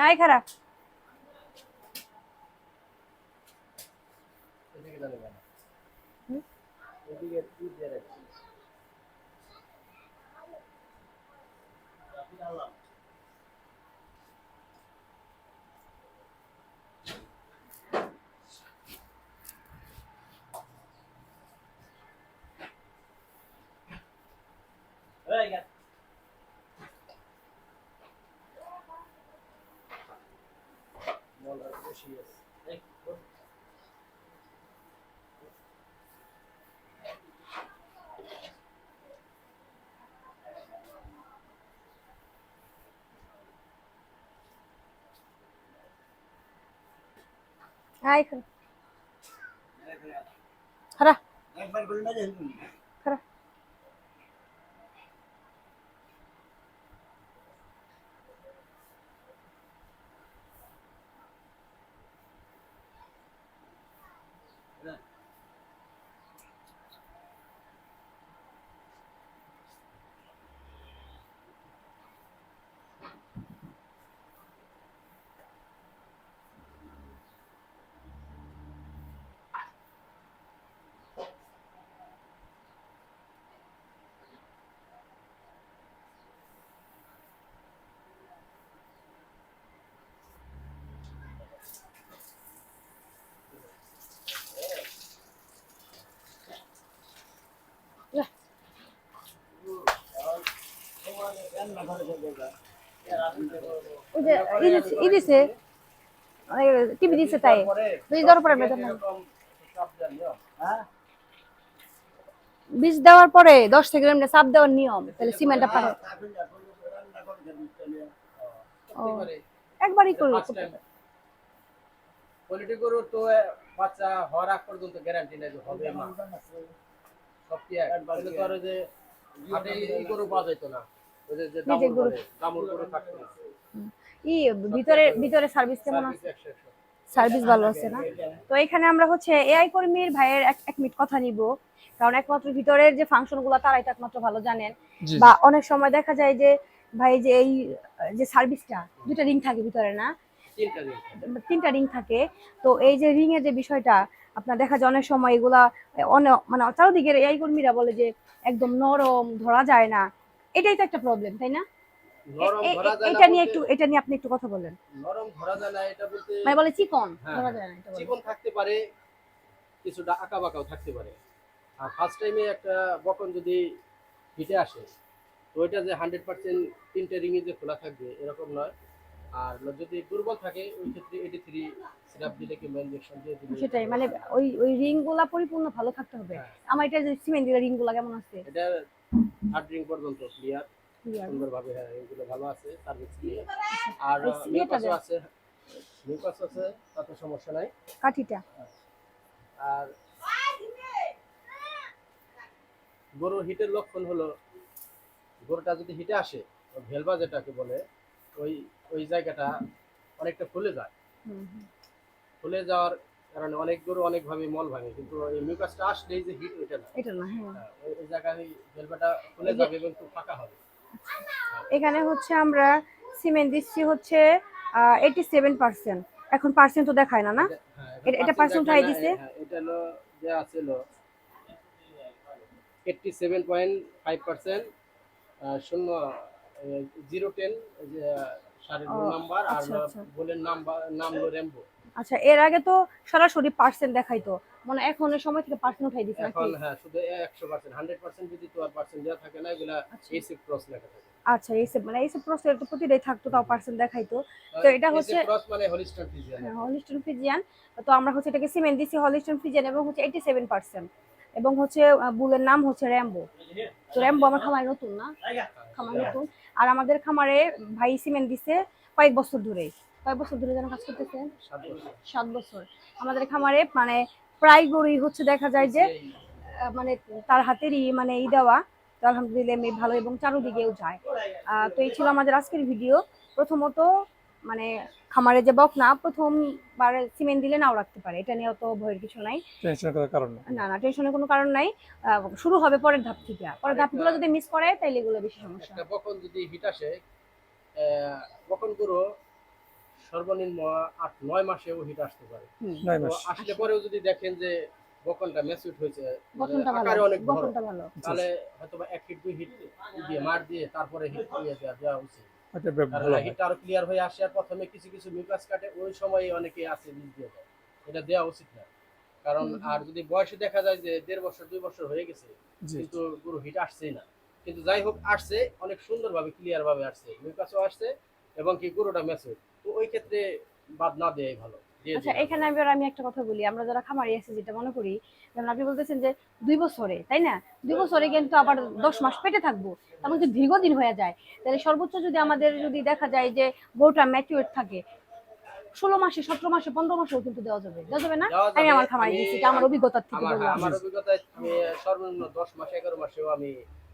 नाही खराब हम्म? মলার বেশি আছে। এই, ওঠ। হ্যাঁ খারাপ টিভি দিছে তাই। বীজ দেওয়ার পরে বীজ দেওয়ার পরে দশ থেকে এমনি চাপ দেওয়ার নিয়ম, তাহলে সিমেন্টটা পারে একবারই করল কোয়ালিটি তো বাচ্চা হওয়ার আগ পর্যন্ত গ্যারান্টি নেই হবে মা সব কি এক? তো আর যে হাটে গরু পাওয়া যেত না। গরু। ই ভিতরে ভিতরে সার্ভিস কেমন আছে? ভালো আছে না? তো এখানে আমরা হচ্ছে এআই কর্মীর ভাইয়ের এক মিনিট কথা নিব। কারণ একমাত্র ভিতরের যে ফাংশনগুলো তারাই তো একমাত্র ভালো জানেন। বা অনেক সময় দেখা যায় যে ভাই যে এই যে সার্ভিসটা দুটা রিং থাকে ভিতরে না? তিনটা রিং থাকে। তো এই যে রিং এর যে বিষয়টা আপনার দেখা যায় অনেক সময় এগুলা অনেক মানে চারদিকের এই কর্মীরা বলে যে একদম নরম ধরা যায় না। এটাই তো একটা প্রবলেম তাই না? যায় এটা নিয়ে একটু এটা নিয়ে আপনি একটু কথা বলেন। নরম ধরা যায় না এটা বলতে মানে বলে চিকন হ্যাঁ, ধরা যায় না এটা বলে। থাকতে পারে কিছুটা আঁকা বাঁকাও থাকতে পারে। আর ফার্স্ট টাইমে একটা বকন যদি হিটে আসে তো ওইটা যে হান্ড্রেড পার্সেন্ট তিনটে রিংয়ে যে খোলা থাকবে এরকম নয়। আর যদি দুর্বল থাকে ওই ক্ষেত্রে এইটি থ্রি সিরাপ দিলে কিংবা ইঞ্জেকশন দিয়ে দিলে সেটাই মানে ওই ওই রিংগুলা পরিপূর্ণ ভালো থাকতে হবে। হ্যাঁ। আমার এটা যে সিমেন্ট দিলে রিংগুলা কেমন আছে? এটা থার্ড রিং পর্যন্ত ক্লিয়ার। সুন্দরভাবে হ্যাঁ এগুলো ভালো আছে সার্ভিস ক্লিয়ার আর এই মিউকাসও আছে মিউকাস আছে তাতে সমস্যা নাই। কাঠিটা। আর গরুর হিটের লক্ষণ হলো গরুটা যদি হিটে আসে ভেলবা যেটাকে বলে ওই ওই জায়গাটা অনেকটা ফুলে যায়। ফুলে যাওয়ার কারণে অনেক গরু অনেকভাবে মল ভাঙে কিন্তু এই মিউকাসটা আসলেই যে হিট ওইটা না। এটা না হ্যাঁ। হ্যাঁ, ওই জায়গায় এই যে- যাবে এবং খুব ফাঁকা হবে। এখানে হচ্ছে আমরা সিমেন্ট দিচ্ছি হচ্ছে এইটি সেভেন পার্সেন্ট এখন পার্সেন্ট তো দেখায় না না? এটা- দেখা হয়ে যায়, দিছে? হ্যাঁ, এটা হলো যে eighty seven point five percent শূন্য জিরো টেন সাড়ে ও, নাম্বার আর আচ্ছা, আচ্ছা। বলের নাম্বার নাম হলো র্যাম্বো আচ্ছা এর আগে তো সরাসরি পার্সেন্ট দেখাইতো। মানে এখন এর সময় থেকে পার্সেন্ট উঠাই নাকি এখন হ্যাঁ শুধু একশো পার্সেন্ট হান্ড্রেড পার্সেন্ট যদি তো আর পার্সেন্ট দেওয়া থাকে না এগুলা আচ্ছা। এসি ক্রস লেখা থাকে। আচ্ছা এইসব মানে এইসব প্রসেস তো প্রতিটাই থাকতো তাও পার্সেন্ট দেখাইতো। তো এটা হচ্ছে- ক্রস মানে হলিস্টার ফিজিয়ান হলিস্টন ফিজিয়ান তো আমরা হচ্ছে এটাকে সিমেন্ট দিচ্ছি হলিস্টন ফিজিয়ান এবং হচ্ছে এইটি সেভেন পার্সেন্ট এবং হচ্ছে বুলের নাম হচ্ছে র্যাম্বো তো র্যাম্বো আমার খামারে নতুন না? খামার নতুন। আর আমাদের খামারে ভাই সিমেন্ট দিছে কয়েক বছর ধরে কয়েক বছর ধরে যেন কাজ করতেছে? সাত বছর। আমাদের খামারে মানে প্রায় গরুই হচ্ছে দেখা যায় যে মানে তার হাতেরই মানে ই দেওয়া। তো আলহামদুলিল্লাহ এমনি ভালো এবং চারোদিকেও যায়। তো এই ছিল আমাদের আজকের ভিডিও। প্রথমত মানে খামারে যে বক না প্রথমবার সিমেন্ট দিলে নাও রাখতে পারে। এটা নিয়ে অত ভয়ের কিছু নাই। কারণ না না টেনশনের কোনো কারণ নাই। শুরু হবে পরের ধাপ থেকে। পরের ধাপগুলো যদি মিস করে তাইলে এগুলো বেশি সমস্যা। বকন যদি হিট আসে বকন গরু সর্বনিম্ন আট নয় হিট আসতে পারে। মাস। আসলে পরেও যদি দেখেন যে বকনটা হয়েছে আকারে অনেক বড়। তাহলে হয়তো বা এক হিট দুই হিট দিয়ে মার দিয়ে তারপরে হিট দিয়ে দেওয়া উচিত। কারণ হিটটা আরও ক্লিয়ার হয়ে আসে আর প্রথমে কিছু কিছু মিউকাস কাটে ওই সময় অনেকে আছে বীজ দিয়ে দেয়। এটা দেওয়া উচিত না। কারণ আর যদি বয়সে দেখা যায় যে দেড় বছর দুই বছর হয়ে গেছে কিন্তু পুরো হিট আসছেই না। কিন্তু যাই হোক আসছে অনেক সুন্দরভাবে ক্লিয়ার ভাবে আসছে। মিউকাসও আসছে এবং কি পুরোটা ম্যাচুর তো ওই ক্ষেত্রে বাদ না দেয়াই ভালো। আচ্ছা এখানে এবার আমি একটা কথা বলি আমরা যারা খামারি আছি যেটা মনে করি যেমন আপনি বলতেছেন যে দুই বছরে তাই না? দুই বছরে কিন্তু আবার দশ মাস পেটে থাকব তার মধ্যে দীর্ঘদিন হয়ে যায়। তাহলে সর্বোচ্চ যদি আমাদের যদি দেখা যায় যে গরুটা ম্যাচিউর থাকে ষোলো মাসে সতেরো মাসে পনেরো মাসেও কিন্তু দেওয়া যাবে। দেওয়া যাবে না? আমি আমার খামারি দিচ্ছি আমার অভিজ্ঞতার থেকে আমার আমার অভিজ্ঞতায় আমি সর্বনিম্ন দশ মাস এগারো মাসেও আমি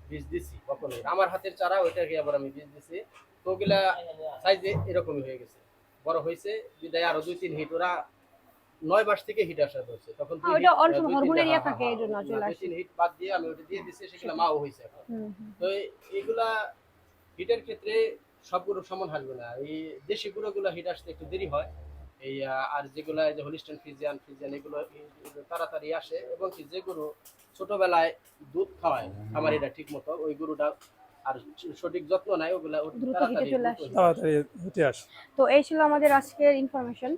বীজ দিছি কখনোই। আমার হাতের চারা ওইটাকে আবার আমি বীজ দিছি। তো ওগুলা সাইজে এরকমই হয়ে গেছে। বড় হয়েছে বিদায় আরও দুই তিন হিট ওরা নয় মাস থেকে হিট আসা তখন হ্যাঁ, ওইটা হরমোনের ইয়ে হ্যাঁ, থাকে, হ্যাঁ, হ্যাঁ, চলে আসে। তিন হিট বাদ দিয়ে আমি ওটা দিয়ে সেগুলো মাও এখন। তো এইগুলা হিটের ক্ষেত্রে সবগুলো সমান আসবে না। এই দেশি গুঁড়োগুলো হিট আসতে একটু দেরি হয়। এই আর যেগুলো যে হলিস্টান ফ্রিজিয়ান ফ্রিজিয়ান এগুলো এগুলো তাড়াতাড়ি আসে এবং কি যে গরু ছোটবেলায় দুধ খাওয়ায় আমার এটা ঠিক মতো ওই গরুটা আর সঠিক যত্ন নাই ওগুলা তাড়াতাড়ি হতে আস। তো এই ছিল আমাদের আজকের ইনফরমেশন